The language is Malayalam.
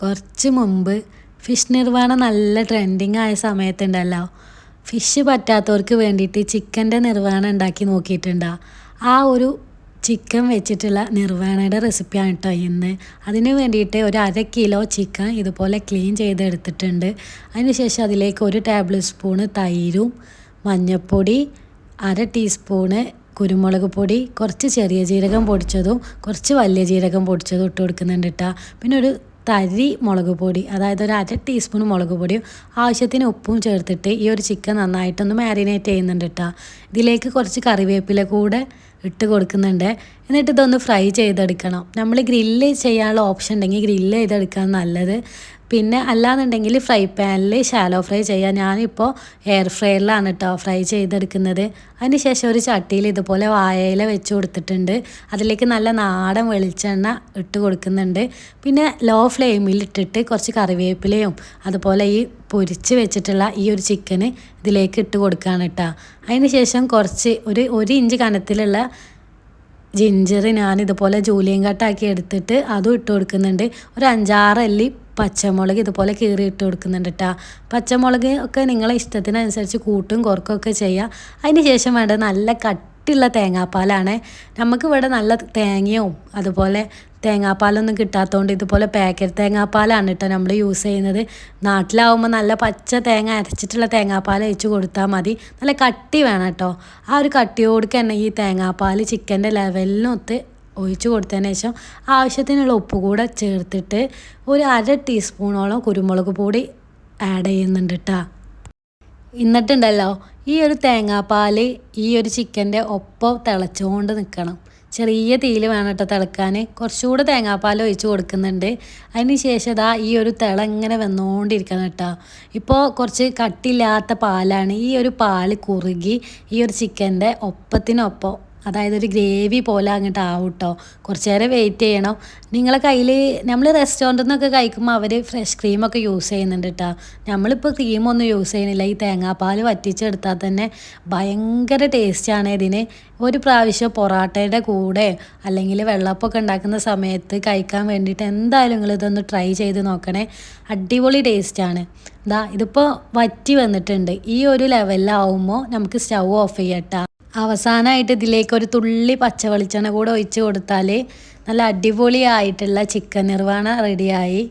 കുറച്ച് മുമ്പ് ഫിഷ് നിർവാണ നല്ല ട്രെൻഡിങ് ആയ സമയത്തുണ്ടല്ലോ. ഫിഷ് പറ്റാത്തവർക്ക് വേണ്ടിയിട്ട് ചിക്കന്റെ നിർവാണം ഉണ്ടാക്കി നോക്കിയിട്ടുണ്ടോ. ആ ഒരു ചിക്കൻ വെച്ചിട്ടുള്ള നിർവാണയുടെ റെസിപ്പിയാണ് കേട്ടോ ഇന്ന്. അതിന് വേണ്ടിയിട്ട് ഒരു അര കിലോ ചിക്കൻ ഇതുപോലെ ക്ലീൻ ചെയ്തെടുത്തിട്ടുണ്ട്. അതിനുശേഷം അതിലേക്ക് ഒരു ടേബിൾ സ്പൂണ് തൈരും മഞ്ഞൾപ്പൊടി അര ടീസ്പൂണ് കുരുമുളക് പൊടി കുറച്ച് ചെറിയ ജീരകം പൊടിച്ചതും കുറച്ച് വലിയ ജീരകം പൊടിച്ചതും ഇട്ട് കൊടുക്കുന്നുണ്ട് കേട്ടോ പിന്നെ ഒരു തരി മുളക് പൊടി അതായത് ഒരു അര ടീസ്പൂൺ മുളക് പൊടിയും ആവശ്യത്തിന് ഉപ്പും ചേർത്തിട്ട് ഈ ഒരു ചിക്കൻ നന്നായിട്ടൊന്ന് മാരിനേറ്റ് ചെയ്യുന്നുണ്ട് കേട്ടോ ഇതിലേക്ക് കുറച്ച് കറിവേപ്പില കൂടെ ഇട്ട് കൊടുക്കുന്നുണ്ട്. എന്നിട്ട് ഇതൊന്ന് ഫ്രൈ ചെയ്തെടുക്കണം. നമ്മൾ ഗ്രില്ല് ചെയ്യാനുള്ള ഓപ്ഷൻ ഉണ്ടെങ്കിൽ ഗ്രില്ല് ചെയ്തെടുക്കാൻ നല്ലത്. പിന്നെ അല്ലാന്നുണ്ടെങ്കിൽ ഫ്രൈ പാനിൽ ഷാലോ ഫ്രൈ ചെയ്യാം. ഞാനിപ്പോൾ എയർ ഫ്രൈയിലാണ് കേട്ടോ ഫ്രൈ ചെയ്തെടുക്കുന്നത്. അതിന് ശേഷം ഒരു ചട്ടിയിൽ ഇതുപോലെ വായയില വെച്ച് കൊടുത്തിട്ടുണ്ട്. അതിലേക്ക് നല്ല നാടൻ വെളിച്ചെണ്ണ ഇട്ട് കൊടുക്കുന്നുണ്ട്. പിന്നെ ലോ ഫ്ലെയിമിൽ ഇട്ടിട്ട് കുറച്ച് കറിവേപ്പിലയും അതുപോലെ ഈ പൊരിച്ച് വെച്ചിട്ടുള്ള ഈ ഒരു ചിക്കന് ഇതിലേക്ക് ഇട്ട് കൊടുക്കുകയാണ് കേട്ടോ അതിന് ശേഷം കുറച്ച് ഒരു ഒരു ഇഞ്ച് കനത്തിലുള്ള ജിഞ്ചർ ഞാൻ ഇതുപോലെ ജൂലിയൻ കട്ടാക്കി എടുത്തിട്ട് അതും ഇട്ട് കൊടുക്കുന്നുണ്ട്. ഒരു അഞ്ചാറ് അല്ലി പച്ചമുളക് ഇതുപോലെ കീറി ഇട്ട് കൊടുക്കുന്നുണ്ട് കേട്ടോ പച്ചമുളക് ഒക്കെ നിങ്ങളെ ഇഷ്ടത്തിനനുസരിച്ച് കൂട്ടും കുറക്കും ഒക്കെ ചെയ്യുക അതിന് ശേഷം വേണ്ട നല്ല കട്ടിയുള്ള തേങ്ങാപ്പാലാണ്. നമുക്ക് ഇവിടെ നല്ല തേങ്ങയും അതുപോലെ തേങ്ങാപ്പാലൊന്നും കിട്ടാത്തതുകൊണ്ട് ഇതുപോലെ പാക്കറ്റ് തേങ്ങാപ്പാലാണ് കേട്ടോ നമ്മൾ യൂസ് ചെയ്യുന്നത്. നാട്ടിലാവുമ്പോൾ നല്ല പച്ച തേങ്ങ അരച്ചിട്ടുള്ള തേങ്ങാപ്പാൽ ഒഴിച്ച് കൊടുത്താൽ മതി. നല്ല കട്ടി വേണം കേട്ടോ ആ ഒരു കട്ടിയോടുക്ക് തന്നെ ഈ തേങ്ങാപ്പാൽ ചിക്കന്റെ ലെവലിനൊത്ത് ഒഴിച്ച് കൊടുത്തതിന് ശേഷം ആവശ്യത്തിനുള്ള ഉപ്പ് കൂടെ ചേർത്തിട്ട് ഒരു അര ടീസ്പൂണോളം കുരുമുളക് പൊടി ആഡ് ചെയ്യുന്നുണ്ട് കേട്ടോ എന്നിട്ടുണ്ടല്ലോ ഈ ഒരു തേങ്ങാപ്പാൽ ഈ ഒരു ചിക്കന്റെ ഒപ്പം തിളച്ചുകൊണ്ട് നിൽക്കണം ചെറിയ തീയിൽ വേണം കേട്ടോ തിളക്കാൻ. കുറച്ചുകൂടെ തേങ്ങാപ്പാൽ ഒഴിച്ച് കൊടുക്കുന്നുണ്ട്. അതിന് ശേഷം ഇതാ ഈ ഒരു തിള ഇങ്ങനെ വന്നുകൊണ്ടിരിക്കണം കേട്ടോ ഇപ്പോൾ കുറച്ച് കട്ടില്ലാത്ത പാലാണ് ഈ ഒരു പാൽ കുറുകി ഈ ഒരു ചിക്കന്റെ ഒപ്പത്തിനൊപ്പം അതായത് ഒരു ഗ്രേവി പോലെ അങ്ങോട്ട് ആവും കേട്ടോ കുറച്ച് നേരം വെയിറ്റ് ചെയ്യണം. നിങ്ങളെ കയ്യിൽ നമ്മൾ റെസ്റ്റോറന്റിൽ നിന്നൊക്കെ കഴിക്കുമ്പോൾ അവർ ഫ്രഷ് ക്രീമൊക്കെ യൂസ് ചെയ്യുന്നുണ്ട് കേട്ടോ നമ്മളിപ്പോൾ ക്രീമൊന്നും യൂസ് ചെയ്യുന്നില്ല. ഈ തേങ്ങാപ്പാൽ വറ്റിച്ചെടുത്താൽ തന്നെ ഭയങ്കര ടേസ്റ്റാണ് ഇതിന്. ഒരു പ്രാവശ്യം പൊറാട്ടയുടെ കൂടെ അല്ലെങ്കിൽ വെള്ളപ്പൊക്കെ ഉണ്ടാക്കുന്ന സമയത്ത് കഴിക്കാൻ വേണ്ടിയിട്ട് എന്തായാലും നിങ്ങൾ ഇതൊന്ന് ട്രൈ ചെയ്ത് നോക്കണേ. അടിപൊളി ടേസ്റ്റാണ് ഇതാ ഇതിപ്പോൾ വറ്റി വന്നിട്ടുണ്ട്. ഈ ഒരു ലെവലിലാവുമ്പോൾ നമുക്ക് സ്റ്റൗ ഓഫ് ചെയ്യട്ടോ അവസാനമായിട്ട് ഇതിലേക്ക് ഒരു തുള്ളി പച്ച വെളിച്ചെണ്ണ കൂടെ ഒഴിച്ച് കൊടുത്താൽ നല്ല അടിപൊളിയായിട്ടുള്ള ചിക്കൻ നിർവാണ റെഡിയായി